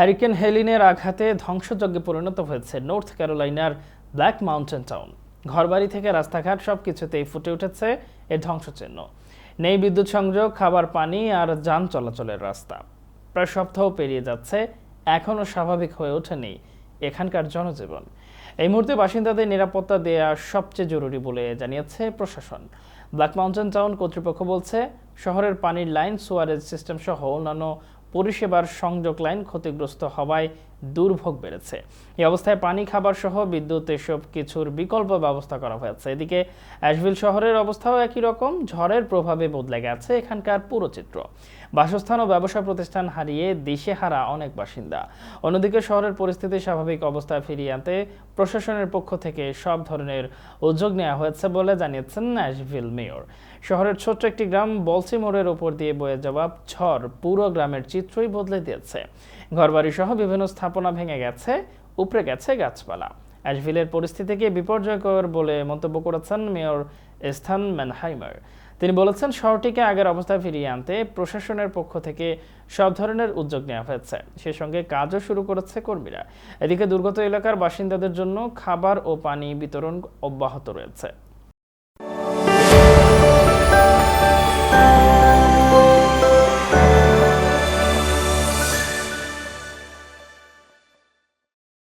Hurricane হেলিনের আঘাতে ধ্বংসযজ্ঞে পরিণত হয়েছে নর্থ ক্যারোলাইনার ব্ল্যাক মাউন্টেন টাউন। ঘরবাড়ি থেকে রাস্তাঘাট সব কিছুতেই ফুটে উঠেছে এর ধ্বংসচিহ্ন। নেই বিদ্যুৎ সংযোগ, খাবার পানি আর যান চলাচলের রাস্তা। প্রায় সপ্তাহ পেরিয়ে যাচ্ছে, এখনও স্বাভাবিক হয়ে ওঠেনি এখানকার জনজীবন। এই মুহূর্তে বাসিন্দাদের নিরাপত্তা দেয়া সবচেয়ে জরুরি বলে জানিয়েছে প্রশাসন। ব্ল্যাক মাউন্টেন টাউন কর্তৃপক্ষ বলছে, শহরের পানির লাইন, সুয়ারেজ সিস্টেম সহ অন্যান্য পরিষেবার সংযোগ লাইন ক্ষতিগ্রস্ত হওয়ায় দুর্ভোগ বেড়েছে। এই অবস্থায় পানি, খাবার সহ বিদ্যুৎ, এসব কিছুর বিকল্প ব্যবস্থা করা হয়েছে। এদিকে অ্যাশভিল শহরের অবস্থাও একই রকম, ঝড়ের প্রভাবে বদলে গেছে এখানকার পুরো চিত্র। বাসস্থান ও ব্যবসা প্রতিষ্ঠান হারিয়ে দিশেহারা অনেক বাসিন্দা। অন্যদিকে শহরের পরিস্থিতি স্বাভাবিক অবস্থায় ফিরিয়ে আনতে প্রশাসনের পক্ষ থেকে সব ধরনের উদ্যোগ নেওয়া হয়েছে বলে জানিয়েছেন অ্যাশভিল মেয়র। শহরের ছোট্ট একটি গ্রাম বলসিমোরের ওপর দিয়ে বয়ে যাওয়া ঝড় পুরো গ্রামের চিত্রই বদলে দিয়েছে। ঘরবাড়ি সহ বিভিন্ন স্থাপনা ভেঙে গেছে, উপড়ে গেছে গাছপালা। অ্যাশভিলের পরিস্থিতিকে বিপর্যয়কর বলে মন্তব্য করেছেন মেয়র স্থান ম্যানহাইমার। তিনি বলেছেন, শহরটিকে আগের অবস্থায় ফিরিয়ে আনতে প্রশাসনের পক্ষ থেকে সব ধরনের উদ্যোগ নেওয়া হয়েছে। সেই সঙ্গে কাজও শুরু করেছে কর্মীরা। এদিকে দুর্গত এলাকার বাসিন্দাদের জন্য খাবার ও পানি বিতরণ অব্যাহত রয়েছে।